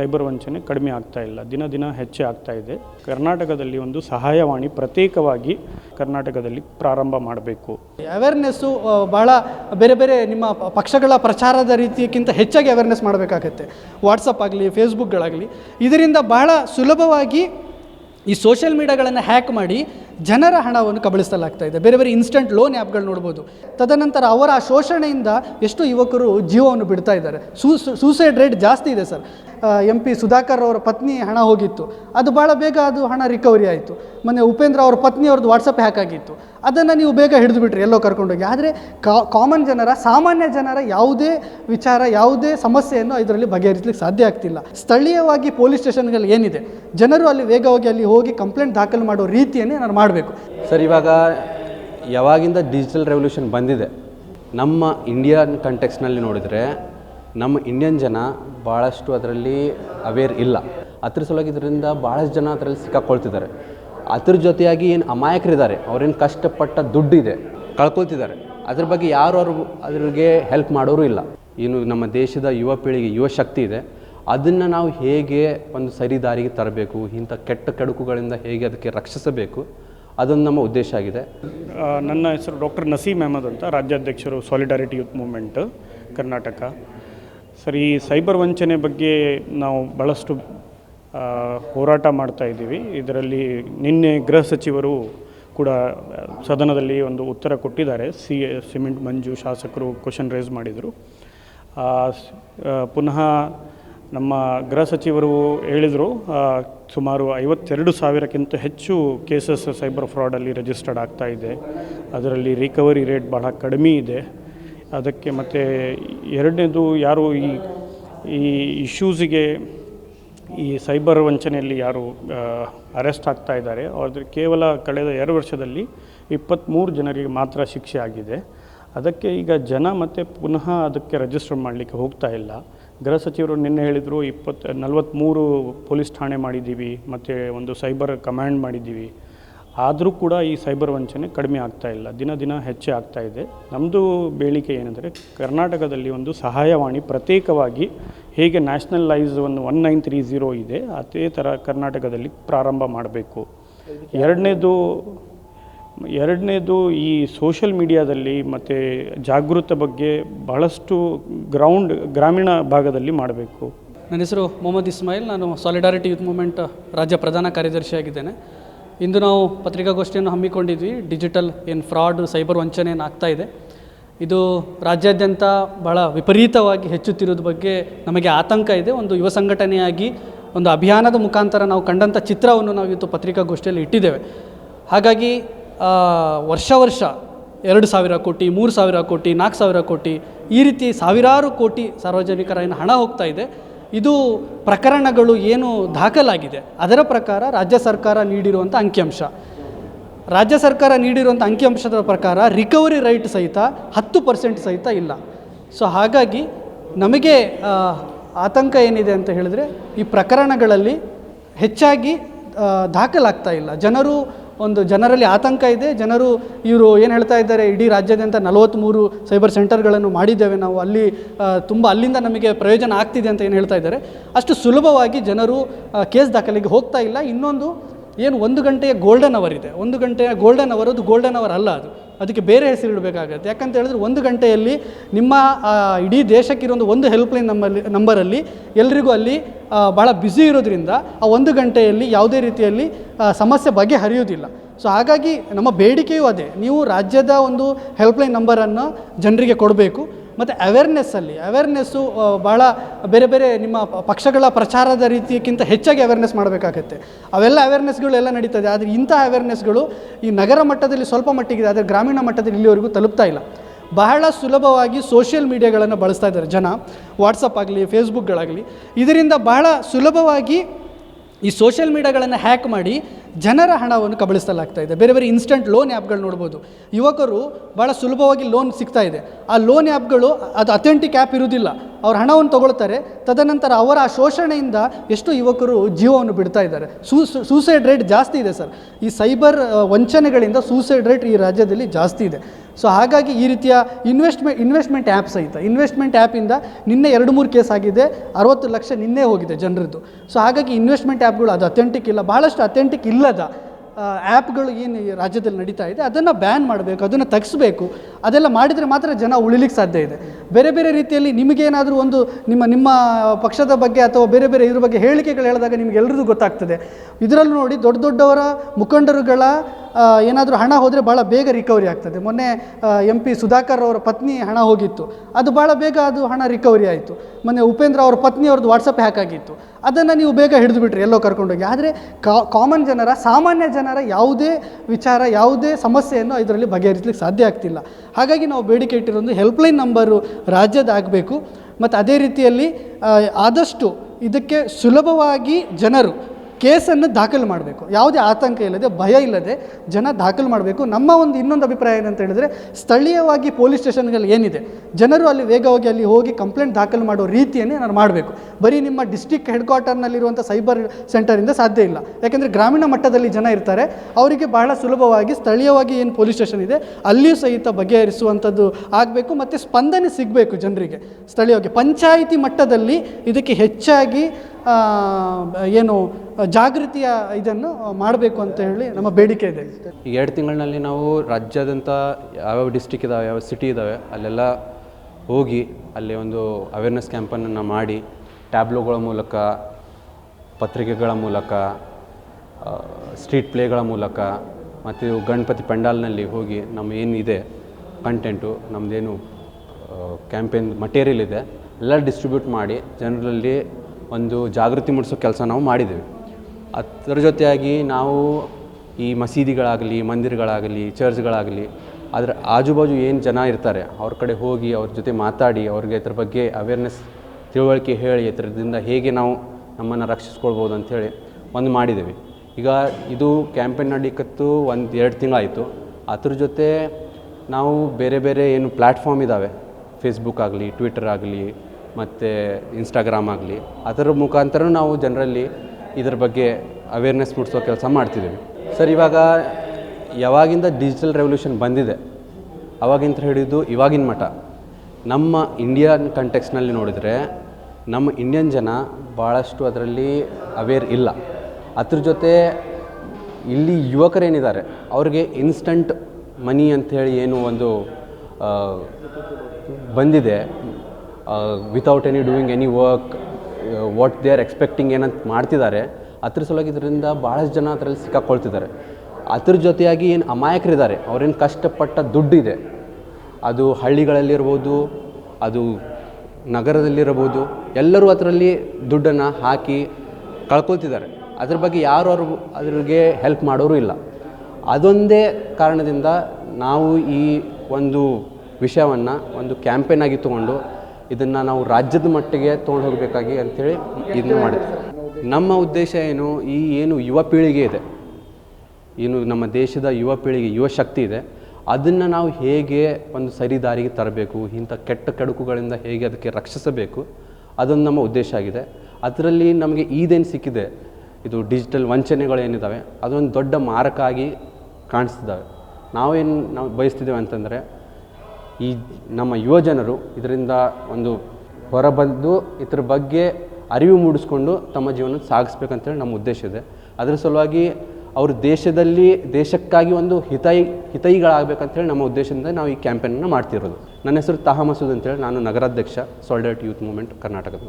Cyber ವಂಚನೆ ಕಡಿಮೆ ಆಗ್ತಾ ಇಲ್ಲ, ದಿನ ದಿನ ಹೆಚ್ಚೇ ಆಗ್ತಾ ಇದೆ. ಕರ್ನಾಟಕದಲ್ಲಿ ಒಂದು ಸಹಾಯವಾಣಿ ಪ್ರತ್ಯೇಕವಾಗಿ ಕರ್ನಾಟಕದಲ್ಲಿ ಪ್ರಾರಂಭ ಮಾಡಬೇಕು. ಅವೇರ್ನೆಸ್ಸು ಭಾಳ ಬೇರೆ ಬೇರೆ ನಿಮ್ಮ ಪಕ್ಷಗಳ ಪ್ರಚಾರದ ರೀತಿಯಕ್ಕಿಂತ ಹೆಚ್ಚಾಗಿ ಅವೇರ್ನೆಸ್ ಮಾಡಬೇಕಾಗತ್ತೆ. ವಾಟ್ಸಪ್ ಆಗಲಿ ಫೇಸ್ಬುಕ್ಗಳಾಗಲಿ ಇದರಿಂದ ಬಹಳ ಸುಲಭವಾಗಿ ಈ ಸೋಷಿಯಲ್ ಮೀಡಿಯಾಗಳನ್ನು ಹ್ಯಾಕ್ ಮಾಡಿ ಜನರ ಹಣವನ್ನು ಕಬಳಿಸಲಾಗ್ತಾ ಇದೆ. ಬೇರೆ ಬೇರೆ ಇನ್ಸ್ಟಂಟ್ ಲೋನ್ ಆ್ಯಪ್ಗಳು ನೋಡ್ಬೋದು. ತದನಂತರ ಅವರ ಶೋಷಣೆಯಿಂದ ಎಷ್ಟು ಯುವಕರು ಜೀವವನ್ನು ಬಿಡ್ತಾ ಇದ್ದಾರೆ. ಸೂಸೈಡ್ ರೇಟ್ ಜಾಸ್ತಿ ಇದೆ ಸರ್. ಎಂ ಪಿ ಸುಧಾಕರ್ ಅವರ ಪತ್ನಿ ಹಣ ಹೋಗಿತ್ತು. ಅದು ಭಾಳ ಬೇಗ ಅದು ಹಣ ರಿಕವರಿ ಆಯಿತು. ಮೊನ್ನೆ ಉಪೇಂದ್ರ ಅವ್ರ ಪತ್ನಿಯವ್ರದ್ದು ವಾಟ್ಸಪ್ ಹ್ಯಾಕ್ ಆಗಿತ್ತು. ಅದನ್ನು ನೀವು ಬೇಗ ಹಿಡಿದು ಬಿಟ್ರಿ ಎಲ್ಲೋ ಕರ್ಕೊಂಡೋಗಿ. ಆದರೆ ಕಾಮನ್ ಜನರ, ಸಾಮಾನ್ಯ ಜನರ ಯಾವುದೇ ವಿಚಾರ, ಯಾವುದೇ ಸಮಸ್ಯೆಯನ್ನು ಇದರಲ್ಲಿ ಬಗೆಹರಿಸಲಿಕ್ಕೆ ಸಾಧ್ಯ ಆಗ್ತಿಲ್ಲ. ಸ್ಥಳೀಯವಾಗಿ ಪೊಲೀಸ್ ಸ್ಟೇಷನ್ಗಳು ಏನಿದೆ? ಜನರು ಅಲ್ಲಿ ವೇಗವಾಗಿ ಅಲ್ಲಿ ಹೋಗಿ ಕಂಪ್ಲೇಂಟ್ ದಾಖಲು ಮಾಡೋ ರೀತಿಯನ್ನೇ ನಾನು ಮಾಡಬೇಕು. ಸರ್, ಇವಾಗ ಯಾವಾಗಿಂದ ಡಿಜಿಟಲ್ ರೆವಲ್ಯೂಷನ್ ಬಂದಿದೆ, ನಮ್ಮ ಇಂಡಿಯನ್ ಕಂಟೆಕ್ಸ್ನಲ್ಲಿ ನೋಡಿದರೆ ನಮ್ಮ ಇಂಡಿಯನ್ ಜನ ಭಾಳಷ್ಟು ಅದರಲ್ಲಿ ಅವೇರ್ ಇಲ್ಲ. ಅದ್ರ ಸಲುವಾಗಿ ಇದರಿಂದ ಭಾಳಷ್ಟು ಜನ ಅದರಲ್ಲಿ ಸಿಕ್ಕಾಕೊಳ್ತಿದ್ದಾರೆ. ಅದ್ರ ಜೊತೆಯಾಗಿ ಏನು ಅಮಾಯಕರಿದ್ದಾರೆ, ಅವ್ರೇನು ಕಷ್ಟಪಟ್ಟ ದುಡ್ಡಿದೆ, ಕಳ್ಕೊಳ್ತಿದ್ದಾರೆ. ಅದ್ರ ಬಗ್ಗೆ ಯಾರು ಅವರು ಅದ್ರಿಗೆ ಹೆಲ್ಪ್ ಮಾಡೋರು ಇಲ್ಲ. ಇನ್ನು ನಮ್ಮ ದೇಶದ ಯುವ ಪೀಳಿಗೆ ಯುವ ಶಕ್ತಿ ಇದೆ. ಅದನ್ನು ನಾವು ಹೇಗೆ ಒಂದು ಸರಿ ದಾರಿಗೆ ತರಬೇಕು, ಇಂಥ ಕೆಟ್ಟ ಕೆಡುಕುಗಳಿಂದ ಹೇಗೆ ಅದಕ್ಕೆ ರಕ್ಷಿಸಬೇಕು, ಅದೊಂದು ನಮ್ಮ ಉದ್ದೇಶ ಆಗಿದೆ. ನನ್ನ ಹೆಸರು ಡಾಕ್ಟರ್ ನಸೀಮ್ ಅಹಮದ್ ಅಂತ, ರಾಜ್ಯಾಧ್ಯಕ್ಷರು solidarity youth movement Karnataka. Sir, ಈ ಸೈಬರ್ ವಂಚನೆ ಬಗ್ಗೆ ನಾವು ಭಾಳಷ್ಟು ಹೋರಾಟ ಮಾಡ್ತಾ ಇದ್ದೀವಿ. ಇದರಲ್ಲಿ ನಿನ್ನೆ ಗೃಹ ಸಚಿವರು ಕೂಡ ಸದನದಲ್ಲಿ ಒಂದು ಉತ್ತರ ಕೊಟ್ಟಿದ್ದಾರೆ. ಸಿ ಸಿಮೆಂಟ್ ಮಂಜು ಶಾಸಕರು ಕ್ವಶನ್ ರೇಸ್ ಮಾಡಿದರು. ಪುನಃ ನಮ್ಮ ಗೃಹ ಸಚಿವರು ಹೇಳಿದರು ಸುಮಾರು ಐವತ್ತೆರಡು ಸಾವಿರಕ್ಕಿಂತ ಹೆಚ್ಚು ಕೇಸಸ್ ಸೈಬರ್ ಫ್ರಾಡಲ್ಲಿ ರಿಜಿಸ್ಟರ್ಡ್ ಆಗ್ತಾ ಇದೆ. ಅದರಲ್ಲಿ ರಿಕವರಿ ರೇಟ್ ಬಹಳ ಕಡಿಮೆ ಇದೆ. ಅದಕ್ಕೆ ಮತ್ತು ಎರಡನೇದು ಯಾರು ಈ ಈ ಇಶ್ಯೂಸಿಗೆ ಈ ಸೈಬರ್ ವಂಚನೆಯಲ್ಲಿ ಯಾರು ಅರೆಸ್ಟ್ ಆಗ್ತಾ ಇದ್ದಾರೆ. ಅವ್ರದ್ದು ಕೇವಲ ಕಳೆದ ಎರಡು ವರ್ಷದಲ್ಲಿ ಇಪ್ಪತ್ತ್ಮೂರು ಜನರಿಗೆ ಮಾತ್ರ ಶಿಕ್ಷೆ ಆಗಿದೆ. ಅದಕ್ಕೆ ಈಗ ಜನ ಮತ್ತೆ ಪುನಃ ಅದಕ್ಕೆ ರಿಜಿಸ್ಟರ್ ಮಾಡಲಿಕ್ಕೆ ಹೋಗ್ತಾ ಇಲ್ಲ. ಗೃಹ ಸಚಿವರು ನಿನ್ನೆ ಹೇಳಿದರು ಇಪ್ಪತ್ತು ನಲವತ್ತ್ಮೂರು ಪೊಲೀಸ್ ಠಾಣೆ ಮಾಡಿದ್ದೀವಿ, ಮತ್ತು ಒಂದು ಸೈಬರ್ ಕಮಾಂಡ್ ಮಾಡಿದ್ದೀವಿ. ಆದರೂ ಕೂಡ ಈ ಸೈಬರ್ ವಂಚನೆ ಕಡಿಮೆ ಆಗ್ತಾ ಇಲ್ಲ. ದಿನ ದಿನ ಹೆಚ್ಚೇ ಆಗ್ತಾ ಇದೆ. ನಮ್ಮದು ಬೇಡಿಕೆ ಏನೆಂದರೆ ಕರ್ನಾಟಕದಲ್ಲಿ ಒಂದು ಸಹಾಯವಾಣಿ ಪ್ರತ್ಯೇಕವಾಗಿ ಹೇಗೆ ನ್ಯಾಷನಲೈಸ್ ಒಂದು ಒನ್ ನೈನ್ ತ್ರೀ ಝೀರೋ ಇದೆ, ಅದೇ ಥರ ಕರ್ನಾಟಕದಲ್ಲಿ ಪ್ರಾರಂಭ ಮಾಡಬೇಕು. ಎರಡನೇದು ಎರಡನೇದು ಈ ಸೋಷಲ್ ಮೀಡಿಯಾದಲ್ಲಿ ಮತ್ತು ಜಾಗೃತ ಬಗ್ಗೆ ಬಹಳಷ್ಟು ಗ್ರೌಂಡ್, ಗ್ರಾಮೀಣ ಭಾಗದಲ್ಲಿ ಮಾಡಬೇಕು. ನನ್ನ ಹೆಸರು ಮೊಹಮ್ಮದ್ ಇಸ್ಮಾಯಿಲ್. ನಾನು ಸಾಲಿಡಾರಿಟಿ ಯೂತ್ ಮೂವ್ಮೆಂಟ್ ರಾಜ್ಯ ಪ್ರಧಾನ ಕಾರ್ಯದರ್ಶಿಯಾಗಿದ್ದೇನೆ. ಇಂದು ನಾವು ಪತ್ರಿಕಾಗೋಷ್ಠಿಯನ್ನು ಹಮ್ಮಿಕೊಂಡಿದ್ವಿ. ಡಿಜಿಟಲ್ ಏನು ಫ್ರಾಡ್, ಸೈಬರ್ ವಂಚನೆ ಏನು ಆಗ್ತಾ ಇದೆ. ಇದು ರಾಜ್ಯಾದ್ಯಂತ ಬಹಳ ವಿಪರೀತವಾಗಿ ಹೆಚ್ಚುತ್ತಿರೋದ್ರ ಬಗ್ಗೆ ನಮಗೆ ಆತಂಕ ಇದೆ. ಒಂದು ಯುವ ಸಂಘಟನೆಯಾಗಿ ಒಂದು ಅಭಿಯಾನದ ಮುಖಾಂತರ ನಾವು ಕಂಡಂಥ ಚಿತ್ರವನ್ನು ನಾವು ಇವತ್ತು ಪತ್ರಿಕಾಗೋಷ್ಠಿಯಲ್ಲಿ ಇಟ್ಟಿದ್ದೇವೆ. ಹಾಗಾಗಿ ವರ್ಷ ವರ್ಷ ಎರಡು ಸಾವಿರ ಕೋಟಿ, ಮೂರು ಸಾವಿರ ಕೋಟಿ, ನಾಲ್ಕು ಸಾವಿರ ಕೋಟಿ, ಈ ರೀತಿ ಸಾವಿರಾರು ಕೋಟಿ ಸಾರ್ವಜನಿಕರ ಏನು ಹಣ ಹೋಗ್ತಾ ಇದೆ. ಇದು ಪ್ರಕರಣಗಳು ಏನು ದಾಖಲಾಗಿದೆ. ಅದರ ಪ್ರಕಾರ ರಾಜ್ಯ ಸರ್ಕಾರ ನೀಡಿರುವಂಥ ಅಂಕಿಅಂಶ. ರಾಜ್ಯ ಸರ್ಕಾರ ನೀಡಿರುವಂಥ ಅಂಕಿಅಂಶದ ಪ್ರಕಾರ ರಿಕವರಿ ರೈಟ್ ಸಹಿತ ಹತ್ತು ಪರ್ಸೆಂಟ್ ಸಹಿತ ಇಲ್ಲ. ಸೊ ಹಾಗಾಗಿ ನಮಗೆ ಆತಂಕ ಏನಿದೆ ಅಂತ ಹೇಳಿದ್ರೆ ಈ ಪ್ರಕರಣಗಳಲ್ಲಿ ಹೆಚ್ಚಾಗಿ ದಾಖಲಾಗ್ತಾ ಇಲ್ಲ. ಜನರು ಒಂದು ಜನರಲ್ಲಿ ಆತಂಕ ಇದೆ. ಜನರು ಇವರು ಏನು ಹೇಳ್ತಾ ಇದ್ದಾರೆ? ಇಡೀ ರಾಜ್ಯಾದ್ಯಂತ ನಲವತ್ತ್ಮೂರು ಸೈಬರ್ ಸೆಂಟರ್ಗಳನ್ನು ಮಾಡಿದ್ದೇವೆ ನಾವು. ಅಲ್ಲಿ ತುಂಬ ಅಲ್ಲಿಂದ ನಮಗೆ ಪ್ರಯೋಜನ ಆಗ್ತಿದೆ ಅಂತ ಏನು ಹೇಳ್ತಾ ಇದ್ದಾರೆ. ಅಷ್ಟು ಸುಲಭವಾಗಿ ಜನರು ಕೇಸ್ ದಾಖಲೆಗೆ ಹೋಗ್ತಾ ಇಲ್ಲ. ಇನ್ನೊಂದು ಏನು ಒಂದು ಗಂಟೆಯ ಗೋಲ್ಡನ್ ಅವರ್ ಇದೆ. ಒಂದು ಗಂಟೆಯ ಗೋಲ್ಡನ್ ಅವರ್ ಅದು ಗೋಲ್ಡನ್ ಅವರ್ ಅಲ್ಲ ಅದು. ಅದಕ್ಕೆ ಬೇರೆ ಹೆಸರು ಇಡಬೇಕಾಗತ್ತೆ. ಯಾಕಂತ ಹೇಳಿದ್ರೆ ಒಂದು ಗಂಟೆಯಲ್ಲಿ ನಿಮ್ಮ ಇಡೀ ದೇಶಕ್ಕಿರೋದು ಒಂದು ಹೆಲ್ಪ್ಲೈನ್ ನಮ್ಮಲ್ಲಿ ನಂಬರಲ್ಲಿ ಎಲ್ರಿಗೂ ಅಲ್ಲಿ ಭಾಳ ಬ್ಯುಸಿ ಇರೋದ್ರಿಂದ ಆ ಒಂದು ಗಂಟೆಯಲ್ಲಿ ಯಾವುದೇ ರೀತಿಯಲ್ಲಿ ಸಮಸ್ಯೆ ಬಗೆಹರಿಯೋದಿಲ್ಲ ಸೊ ಹಾಗಾಗಿ ನಮ್ಮ ಬೇಡಿಕೆಯೂ ಅದೇ. ನೀವು ರಾಜ್ಯದ ಒಂದು ಹೆಲ್ಪ್ಲೈನ್ ನಂಬರನ್ನು ಜನರಿಗೆ ಕೊಡಬೇಕು. ಮತ್ತು ಅವೇರ್ನೆಸ್ಸಲ್ಲಿ ಅವೇರ್ನೆಸ್ಸು ಭಾಳ ಬೇರೆ ಬೇರೆ ನಿಮ್ಮ ಪಕ್ಷಗಳ ಪ್ರಚಾರದ ರೀತಿಯಕ್ಕಿಂತ ಹೆಚ್ಚಾಗಿ ಅವೇರ್ನೆಸ್ ಮಾಡಬೇಕಾಗತ್ತೆ. ಅವೆಲ್ಲ ಅವೇರ್ನೆಸ್ಗಳೆಲ್ಲ ನಡೀತದೆ. ಆದರೆ ಇಂಥ ಅವೇರ್ನೆಸ್ಗಳು ಈ ನಗರ ಮಟ್ಟದಲ್ಲಿ ಸ್ವಲ್ಪ ಮಟ್ಟಿಗಿದೆ. ಆದರೆ ಗ್ರಾಮೀಣ ಮಟ್ಟದಲ್ಲಿ ಇಲ್ಲಿವರೆಗೂ ತಲುಪ್ತಾ ಇಲ್ಲ. ಬಹಳ ಸುಲಭವಾಗಿ ಸೋಷಿಯಲ್ ಮೀಡಿಯಾಗಳನ್ನು ಬಳಸ್ತಾ ಇದ್ದಾರೆ ಜನ. ವಾಟ್ಸಪ್ ಆಗಲಿ ಫೇಸ್ಬುಕ್ಗಳಾಗಲಿ ಇದರಿಂದ ಬಹಳ ಸುಲಭವಾಗಿ ಈ ಸೋಷಿಯಲ್ ಮೀಡಿಯಾಗಳನ್ನು ಹ್ಯಾಕ್ ಮಾಡಿ ಜನರ ಹಣವನ್ನು ಕಬಳಿಸಲಾಗ್ತಾ ಇದೆ. ಬೇರೆ ಬೇರೆ ಇನ್ಸ್ಟಂಟ್ ಲೋನ್ ಆ್ಯಪ್ಗಳು ನೋಡ್ಬೋದು. ಯುವಕರು ಭಾಳ ಸುಲಭವಾಗಿ ಲೋನ್ ಸಿಗ್ತಾ ಇದೆ. ಆ ಲೋನ್ ಆ್ಯಪ್ಗಳು ಅದು ಅಥೆಂಟಿಕ್ ಆ್ಯಪ್ ಇರುವುದಿಲ್ಲ. ಅವ್ರ ಹಣವನ್ನು ತಗೊಳ್ತಾರೆ. ತದನಂತರ ಅವರ ಆ ಶೋಷಣೆಯಿಂದ ಎಷ್ಟು ಯುವಕರು ಜೀವವನ್ನು ಬಿಡ್ತಾ ಇದ್ದಾರೆ. ಸೂಸೈಡ್ ರೇಟ್ ಜಾಸ್ತಿ ಇದೆ ಸರ್. ಈ ಸೈಬರ್ ವಂಚನೆಗಳಿಂದ ಸೂಸೈಡ್ ರೇಟ್ ಈ ರಾಜ್ಯದಲ್ಲಿ ಜಾಸ್ತಿ ಇದೆ. ಸೊ ಹಾಗಾಗಿ ಈ ರೀತಿಯ ಇನ್ವೆಸ್ಟ್ಮೆಂಟ್ ಇನ್ವೆಸ್ಟ್ಮೆಂಟ್ ಆ್ಯಪ್ ಸಹಿತ ಇನ್ವೆಸ್ಟ್ಮೆಂಟ್ ಆ್ಯಪಿಂದ ನಿನ್ನೆ ಎರಡು ಮೂರು ಕೇಸ್ ಆಗಿದೆ. ಅರವತ್ತು ಲಕ್ಷ ನಿನ್ನೆ ಹೋಗಿದೆ ಜನರದ್ದು. ಸೊ ಹಾಗಾಗಿ ಇನ್ವೆಸ್ಟ್ಮೆಂಟ್ ಆ್ಯಪ್ಗಳು ಅದು ಅಥೆಂಟಿಕ್ ಇಲ್ಲ. ಭಾಳಷ್ಟು ಅಥೆಂಟಿಕ್ ಇಲ್ಲದ ಆ್ಯಪ್ಗಳು ಏನು ರಾಜ್ಯದಲ್ಲಿ ನಡೀತಾ ಇದೆ, ಅದನ್ನು ಬ್ಯಾನ್ ಮಾಡಬೇಕು, ಅದನ್ನು ತಗ್ಸ್ಬೇಕು. ಅದೆಲ್ಲ ಮಾಡಿದರೆ ಮಾತ್ರ ಜನ ಉಳಿಲಿಕ್ಕೆ ಸಾಧ್ಯ ಇದೆ. ಬೇರೆ ಬೇರೆ ರೀತಿಯಲ್ಲಿ ನಿಮಗೇನಾದರೂ ಒಂದು ನಿಮ್ಮ ನಿಮ್ಮ ಪಕ್ಷದ ಬಗ್ಗೆ ಅಥವಾ ಬೇರೆ ಬೇರೆ ಇದ್ರ ಬಗ್ಗೆ ಹೇಳಿಕೆಗಳು ಹೇಳಿದಾಗ ನಿಮ್ಗೆ ಎಲ್ಲರಿಗೂ ಗೊತ್ತಾಗ್ತದೆ. ಇದರಲ್ಲೂ ನೋಡಿ ದೊಡ್ಡ ದೊಡ್ಡವರ ಮುಖಂಡರುಗಳ ಏನಾದರೂ ಹಣ ಹೋದರೆ ಭಾಳ ಬೇಗ ರಿಕವರಿ ಆಗ್ತದೆ. ಮೊನ್ನೆ ಎಂ ಪಿ ಸುಧಾಕರ್ ಅವರ ಪತ್ನಿ ಹಣ ಹೋಗಿತ್ತು. ಅದು ಭಾಳ ಬೇಗ ಅದು ಹಣ ರಿಕವರಿ ಆಯಿತು. ಮೊನ್ನೆ ಉಪೇಂದ್ರ ಅವರ ಪತ್ನಿ ಅವ್ರದ್ದು ವಾಟ್ಸಪ್ ಹ್ಯಾಕ್ ಆಗಿತ್ತು. ಅದನ್ನು ನೀವು ಬೇಗ ಹಿಡಿದು ಬಿಟ್ರಿ ಎಲ್ಲೋ ಕರ್ಕೊಂಡೋಗಿ. ಆದರೆ ಕಾಮನ್ ಜನರ, ಸಾಮಾನ್ಯ ಜನರ ಯಾವುದೇ ವಿಚಾರ, ಯಾವುದೇ ಸಮಸ್ಯೆಯನ್ನು ಇದರಲ್ಲಿ ಬಗೆಹರಿಸಲಿಕ್ಕೆ ಸಾಧ್ಯ ಆಗ್ತಿಲ್ಲ. ಹಾಗಾಗಿ ನಾವು ಬೇಡಿಕೆ ಇಟ್ಟಿರೋದು ಹೆಲ್ಪ್ಲೈನ್ ನಂಬರು ರಾಜ್ಯದ ಆಗಬೇಕು ಮತ್ತು ಅದೇ ರೀತಿಯಲ್ಲಿ ಆದಷ್ಟು ಇದಕ್ಕೆ ಸುಲಭವಾಗಿ ಜನರು ಕೇಸನ್ನು ದಾಖಲು ಮಾಡಬೇಕು. ಯಾವುದೇ ಆತಂಕ ಇಲ್ಲದೆ, ಭಯ ಇಲ್ಲದೆ ಜನ ದಾಖಲು ಮಾಡಬೇಕು. ನಮ್ಮ ಒಂದು ಇನ್ನೊಂದು ಅಭಿಪ್ರಾಯ ಏನಂತ ಹೇಳಿದರೆ, ಸ್ಥಳೀಯವಾಗಿ ಪೊಲೀಸ್ ಸ್ಟೇಷನ್ಗಳು ಏನಿದೆ, ಜನರು ಅಲ್ಲಿ ವೇಗವಾಗಿ ಅಲ್ಲಿ ಹೋಗಿ ಕಂಪ್ಲೇಂಟ್ ದಾಖಲು ಮಾಡೋ ರೀತಿಯನ್ನೇ ನಾನು ಮಾಡಬೇಕು. ಬರೀ ನಿಮ್ಮ ಡಿಸ್ಟಿಕ್ ಹೆಡ್ ಕ್ವಾರ್ಟರ್ನಲ್ಲಿರುವಂಥ ಸೈಬರ್ ಸೆಂಟರಿಂದ ಸಾಧ್ಯ ಇಲ್ಲ. ಯಾಕೆಂದರೆ ಗ್ರಾಮೀಣ ಮಟ್ಟದಲ್ಲಿ ಜನ ಇರ್ತಾರೆ, ಅವರಿಗೆ ಬಹಳ ಸುಲಭವಾಗಿ ಸ್ಥಳೀಯವಾಗಿ ಏನು ಪೊಲೀಸ್ ಸ್ಟೇಷನ್ ಇದೆ, ಅಲ್ಲಿಯೂ ಸಹಿತ ಬಗೆಹರಿಸುವಂಥದ್ದು ಆಗಬೇಕು ಮತ್ತು ಸ್ಪಂದನೆ ಸಿಗಬೇಕು ಜನರಿಗೆ. ಸ್ಥಳೀಯವಾಗಿ, ಪಂಚಾಯಿತಿ ಮಟ್ಟದಲ್ಲಿ ಇದಕ್ಕೆ ಹೆಚ್ಚಾಗಿ ಏನು, ಜಾಗೃತಿಯ ಇದನ್ನು ಮಾಡಬೇಕು ಅಂತ ಹೇಳಿ ನಮ್ಮ ಬೇಡಿಕೆ ಇದೆ. ಈಗ ಎರಡು ತಿಂಗಳಿನಲ್ಲಿ ನಾವು ರಾಜ್ಯಾದ್ಯಂತ ಯಾವ್ಯಾವ ಡಿಸ್ಟಿಕ್ ಇದಾವೆ ಯಾವ ಸಿಟಿ ಇದ್ದಾವೆ ಅಲ್ಲೆಲ್ಲ ಹೋಗಿ ಅಲ್ಲಿ ಒಂದು ಅವೇರ್ನೆಸ್ ಕ್ಯಾಂಪನ್ನು ಮಾಡಿ ಟ್ಯಾಬ್ಲೋಗಳ ಮೂಲಕ, ಪತ್ರಿಕೆಗಳ ಮೂಲಕ ಸ್ಟ್ರೀಟ್ ಪ್ಲೇಗಳ ಮೂಲಕ, ಮತ್ತು ಗಣಪತಿ ಪೆಂಡಾಲ್ನಲ್ಲಿ ಹೋಗಿ ನಮ್ಮ ಏನಿದೆ ಕಂಟೆಂಟು ನಮ್ಮದೇನು ಕ್ಯಾಂಪೇನ್ ಮಟೀರಿಯಲ್ ಇದೆ, ಎಲ್ಲ ಡಿಸ್ಟ್ರಿಬ್ಯೂಟ್ ಮಾಡಿ, ಜನರಲ್ಲಿ ಒಂದು ಜಾಗೃತಿ ಮೂಡಿಸೋ ಕೆಲಸ ನಾವು ಮಾಡಿದ್ದೇವೆ. ಅದರ ಜೊತೆಯಾಗಿ ನಾವು ಈ ಮಸೀದಿಗಳಾಗಲಿ, ಮಂದಿರಗಳಾಗಲಿ, ಚರ್ಚ್ಗಳಾಗಲಿ, ಅದರ ಆಜುಬಾಜು ಏನು ಜನ ಇರ್ತಾರೆ, ಅವ್ರ ಕಡೆ ಹೋಗಿ ಅವ್ರ ಜೊತೆ ಮಾತಾಡಿ, ಅವ್ರಿಗೆ ಇದ್ರ ಬಗ್ಗೆ ಅವೇರ್ನೆಸ್ ತಿಳುವಳಿಕೆ ಹೇಳಿ ಇದರಿಂದ ಹೇಗೆ ನಾವು ನಮ್ಮನ್ನು ರಕ್ಷಿಸ್ಕೊಳ್ಬೋದು ಅಂಥೇಳಿ ಒಂದು ಮಾಡಿದ್ದೇವೆ. ಈಗ ಇದು ಕ್ಯಾಂಪೇನ್ ನಡೀಕತ್ತು ಒಂದು ಎರಡು ತಿಂಗಳಾಯಿತು. ಅದ್ರ ಜೊತೆ ನಾವು ಬೇರೆ ಬೇರೆ ಏನು ಪ್ಲ್ಯಾಟ್ಫಾರ್ಮ್ ಇದ್ದಾವೆ ಫೇಸ್ಬುಕ್ ಆಗಲಿ ಟ್ವಿಟರ್ ಆಗಲಿ ಮತ್ತು ಇನ್ಸ್ಟಾಗ್ರಾಮ್ ಆಗಲಿ, ಅದರ ಮುಖಾಂತರ ನಾವು ಜನರಲ್ಲಿ ಇದ್ರ ಬಗ್ಗೆ ಅವೇರ್ನೆಸ್ ಮೂಡಿಸೋ ಕೆಲಸ ಮಾಡ್ತಿದ್ದೀವಿ. ಸರ್, ಇವಾಗ ಯಾವಾಗಿಂದ ಡಿಜಿಟಲ್ ರೆವಲ್ಯೂಷನ್ ಬಂದಿದೆ, ಅವಾಗಿಂತ ಹಿಡಿದು ಇವಾಗಿನ ಮಠ, ನಮ್ಮ ಇಂಡಿಯನ್ ಕಂಟೆಕ್ಸ್ನಲ್ಲಿ ನೋಡಿದರೆ ನಮ್ಮ ಇಂಡಿಯನ್ ಜನ ಭಾಳಷ್ಟು ಅದರಲ್ಲಿ ಅವೇರ್ ಇಲ್ಲ. ಅದ್ರ ಜೊತೆ ಇಲ್ಲಿ ಯುವಕರೇನಿದ್ದಾರೆ ಅವ್ರಿಗೆ ಇನ್ಸ್ಟಂಟ್ ಮನಿ ಅಂಥೇಳಿ ಏನು ಒಂದು ಬಂದಿದೆ. Without any doing any work what they are expecting ಏನಂತ ಮಾಡ್ತಿದ್ದಾರೆ, ಅದ್ರ ಸಲುವಾಗಿ ಇದರಿಂದ ಭಾಳಷ್ಟು ಜನ ಅದರಲ್ಲಿ ಸಿಕ್ಕಾಕೊಳ್ತಿದ್ದಾರೆ. ಅದ್ರ ಜೊತೆಯಾಗಿ ಏನು ಅಮಾಯಕರಿದ್ದಾರೆ, ಅವ್ರೇನು ಕಷ್ಟಪಟ್ಟ ದುಡ್ಡಿದೆ. ಅದು ಹಳ್ಳಿಗಳಲ್ಲಿರ್ಬೋದು, ಅದು ನಗರದಲ್ಲಿರಬಹುದು ಎಲ್ಲರೂ ಅದರಲ್ಲಿ ದುಡ್ಡನ್ನು ಹಾಕಿ ಕಳ್ಕೊಳ್ತಿದ್ದಾರೆ. ಅದ್ರ ಬಗ್ಗೆ ಯಾರು ಅವ್ರು ಅದ್ರಿಗೆ ಹೆಲ್ಪ್ ಮಾಡೋರು ಇಲ್ಲ. ಅದೊಂದೇ ಕಾರಣದಿಂದ ನಾವು ಈ ಒಂದು ವಿಷಯವನ್ನು, ಒಂದು ಕ್ಯಾಂಪೇನ್ ಆಗಿ ತೊಗೊಂಡು ಇದನ್ನು ನಾವು ರಾಜ್ಯದ ಮಟ್ಟಿಗೆ ತೊಗೊಂಡು ಹೋಗಬೇಕಾಗಿ ಅಂಥೇಳಿ ಇದನ್ನು ಮಾಡಿದ್ವಿ. ನಮ್ಮ ಉದ್ದೇಶ ಏನು? ಈ ಏನು ಯುವ ಪೀಳಿಗೆ ಇದೆ. ಏನು ನಮ್ಮ ದೇಶದ ಯುವ ಪೀಳಿಗೆ, ಯುವ ಶಕ್ತಿ ಇದೆ. ಅದನ್ನು ನಾವು ಹೇಗೆ ಒಂದು ಸರಿ ದಾರಿಗೆ ತರಬೇಕು? ಇಂಥ ಕೆಟ್ಟ ಕೆಡುಕುಗಳಿಂದ ಹೇಗೆ ಅದಕ್ಕೆ ರಕ್ಷಿಸಬೇಕು? ಅದೊಂದು ನಮ್ಮ ಉದ್ದೇಶ ಆಗಿದೆ. ಅದರಲ್ಲಿ ನಮಗೆ ಈದೇನು ಸಿಕ್ಕಿದೆ? ಇದು ಡಿಜಿಟಲ್ ವಂಚನೆಗಳೇನಿದ್ದಾವೆ ಅದೊಂದು ದೊಡ್ಡ ಮಾರಕ ಆಗಿ ಕಾಣಿಸ್ತಿದ್ದಾವೆ ನಾವೇನು ನಾವು ಬಯಸ್ತಿದ್ದೇವೆ ಅಂತಂದರೆ ಈ ನಮ್ಮ ಯುವಜನರು ಇದರಿಂದ ಒಂದು ಹೊರಬಂದು ಇದ್ರ ಬಗ್ಗೆ ಅರಿವು ಮೂಡಿಸ್ಕೊಂಡು ತಮ್ಮ ಜೀವನ ಸಾಗಿಸ್ಬೇಕಂತೇಳಿ ನಮ್ಮ ಉದ್ದೇಶ ಇದೆ. ಅದರ ಸಲುವಾಗಿ ಅವರು ದೇಶದಲ್ಲಿ, ದೇಶಕ್ಕಾಗಿ ಒಂದು ಹಿತೈ, ಹಿತೈಗಳಾಗಬೇಕಂತೇಳಿ ನಮ್ಮ ಉದ್ದೇಶದಿಂದ ನಾವು ಈ ಕ್ಯಾಂಪೇನನ್ನು ಮಾಡ್ತಿರೋದು. ನನ್ನ ಹೆಸರು ತಾಹ ಮಸೂದ್ ಅಂತೇಳಿ, ನಾನು ನಗರಾಧ್ಯಕ್ಷ ಸಾಲ್ಡೇಟ್ ಯೂತ್ ಮೂವ್ಮೆಂಟ್ ಕರ್ನಾಟಕದ